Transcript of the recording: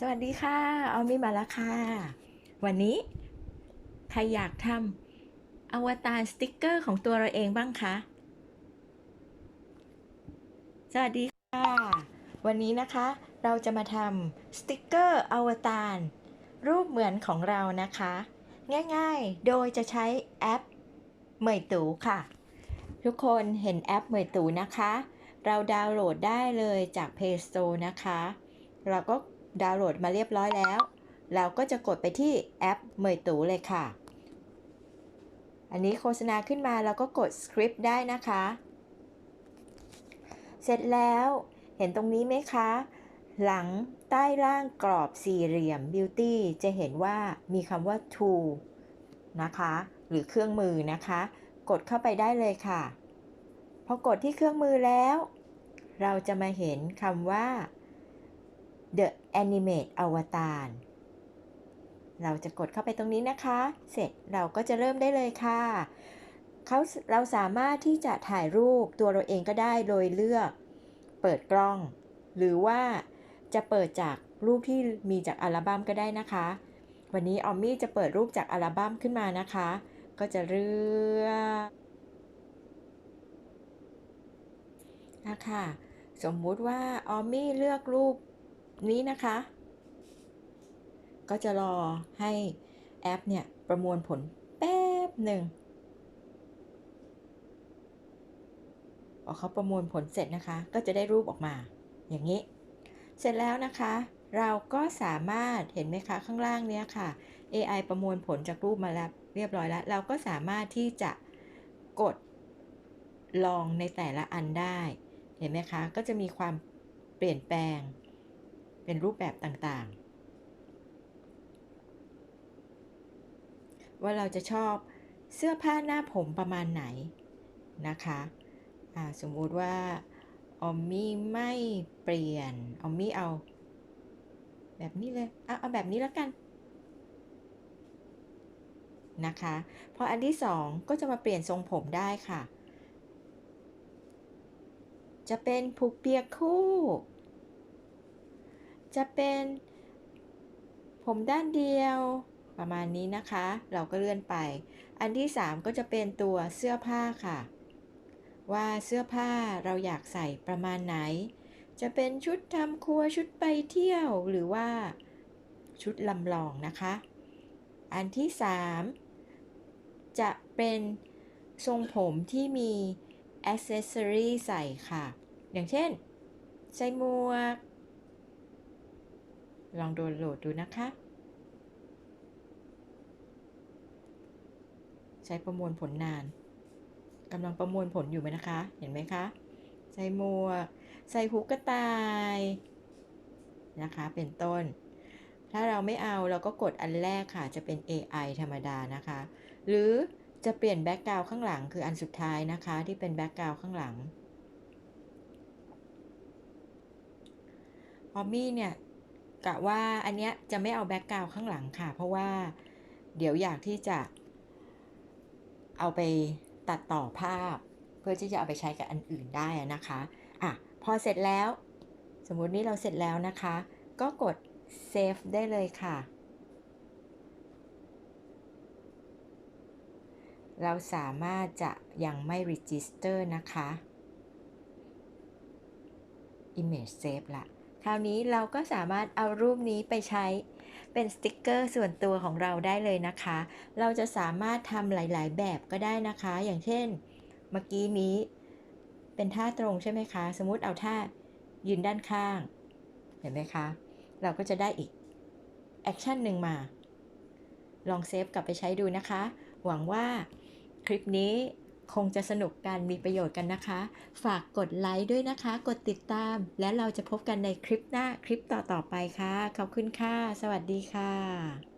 สวัสดีค่ะออมมี่มาแล้วค่ะ วันนี้ ใครอยากทำอวตารสติกเกอร์ของตัวเราเองบ้างคะ สวัสดีค่ะ วันนี้นะคะ เราจะมาทำสติกเกอร์อวตารรูปเหมือนของเรานะคะ ง่ายๆ โดยจะใช้แอปเหมยตูค่ะ ทุกคนเห็นแอปเหมยตูนะคะ เราดาวน์โหลดได้เลยจาก Play Store นะคะ เราก็ ดาวน์โหลดมาเรียบร้อยแล้ว เราก็จะกดไปที่แอปเมยตูเลยค่ะ อันนี้โฆษณาขึ้นมาเราก็กดสคริปต์ได้นะคะ เสร็จแล้วเห็นตรงนี้ไหมคะ หลังใต้ล่างกรอบสี่เหลี่ยม Beauty จะเห็นว่ามีคำว่า Tool นะคะ หรือเครื่องมือนะคะ กดเข้าไปได้เลยค่ะ พอกดที่เครื่องมือแล้ว เราจะมาเห็นคำว่า The Animate Avatar เราจะกดเข้าไปตรงนี้นะคะ เสร็จเราก็จะเริ่มได้เลยค่ะเขาเราสามารถที่จะถ่ายรูปตัวเราเองก็ได้โดยเลือกเปิดกล้อง หรือว่าจะเปิดจากรูปที่มีจากอัลบั้มก็ได้นะคะ วันนี้ออมมี่จะเปิดรูปจากอัลบั้มขึ้นมานะคะ ก็จะเลือกนะคะสมมุติว่าออมมี่เลือกรูป นี้นะคะ ก็จะรอให้แอปเนี่ยประมวลผลแป๊บหนึ่งพอเขาประมวลผลเสร็จนะคะ ก็จะได้รูปออกมา อย่างนี้ เสร็จแล้วนะคะ เราก็สามารถเห็นไหมคะข้างล่างเนี้ยค่ะ AI ประมวลผลจากรูปมาแล้วเรียบร้อยแล้ว เราก็สามารถที่จะกดลองในแต่ละอันได้ เห็นไหมคะ ก็จะมีความเปลี่ยนแปลง เป็นรูปแบบต่างๆ ว่าเราจะชอบเสื้อผ้าหน้าผมประมาณไหนนะคะอ่าสมมุติว่าออมมี่ไม่เปลี่ยนออมมี่เอา แบบนี้เลยเอาเอาแบบนี้แล้วกันนะคะพออันที่สองก็จะมาเปลี่ยนทรงผมได้ค่ะ จะเป็นผูกเปียกคู่ จะเป็น ผมด้านเดียว ประมาณนี้นะคะ เราก็เลื่อนไป อันที่ 3 ก็จะเป็นตัวเสื้อผ้าค่ะ ว่าเสื้อผ้าเราอยากใส่ประมาณไหน จะเป็นชุดทำครัวชุดไปเที่ยวหรือว่าชุดลำลองนะคะ อันที่ 3 จะเป็นทรงผมที่มีอ c เซสซอรีใส่ค่ะ อย่างเช่น ใส่หมวก ลองโดนโหลดดูนะคะ ใช้ประมวลผลนานกำลังประมวลผลอยู่ไหมนะคะ เห็นไหมคะ ใส่หมวก ใส่หูกระต่ายนะคะ เป็นต้น ถ้าเราไม่เอาเราก็กดอันแรกค่ะจะเป็น AI ธรรมดานะคะ หรือจะเปลี่ยนแบ็กกราวข้างหลังคืออันสุดท้ายนะคะ ที่เป็นแบ็กกราวข้างหลังออมมี่เนี่ย กะว่าอันเนี้ยจะไม่เอาแบ็กกราวข้างหลังค่ะ เพราะว่าเดี๋ยวอยากที่จะ เอาไปตัดต่อภาพ เพื่อที่จะเอาไปใช้กับอันอื่นได้นะคะอะพอเสร็จแล้ว สมมุตินี่เราเสร็จแล้วนะคะ ก็กด save ได้เลยค่ะเราสามารถจะยังไม่ register นะคะ image save ละ คราวนี้เราก็สามารถเอารูปนี้ไปใช้เป็นสติกเกอร์ส่วนตัวของเราได้เลยนะคะ เราจะสามารถทำหลาย ๆ แบบก็ได้นะคะ อย่างเช่น เมื่อกี้นี้ เป็นท่าตรงใช่ไหมคะ สมมติเอาท่ายืนด้านข้าง เห็นไหมคะ เราก็จะได้อีกแอคชั่นหนึ่งมา ลองเซฟกลับไปใช้ดูนะคะ หวังว่าคลิปนี้ คงจะสนุกกันมีประโยชน์กันนะคะ ฝากกดไลค์ด้วยนะคะ กดติดตาม และเราจะพบกันในคลิปหน้าคลิปต่อๆไปค่ะ ขอบคุณค่ะ สวัสดีค่ะ